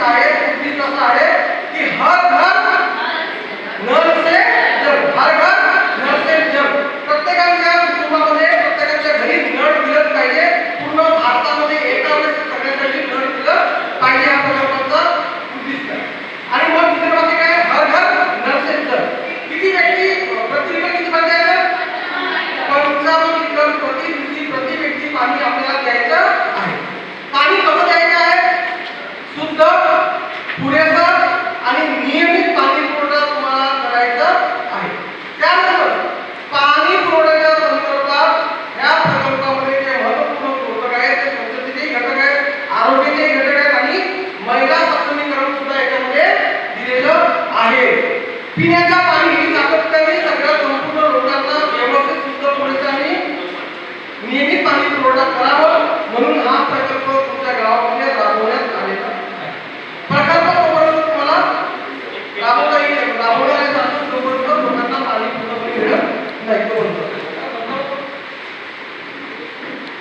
उद्दिष्ट काय आहे या प्रकल्पाचे उद्दिष्ट आहे आणि नियमित पाणी पुरवठा तुम्हाला करायचा आहे. त्यानंतर पाणी पुरवठ्याच्या संदर्भात या प्रकल्पामध्ये जे महत्त्वपूर्ण घटक आहेत ते पद्धतीचे घटक आहेत आरोग्याचे घटक आहेत आणि महिला सक्षमीकरण सुद्धा याच्यामध्ये दिलेलं आहे. पिण्याच्या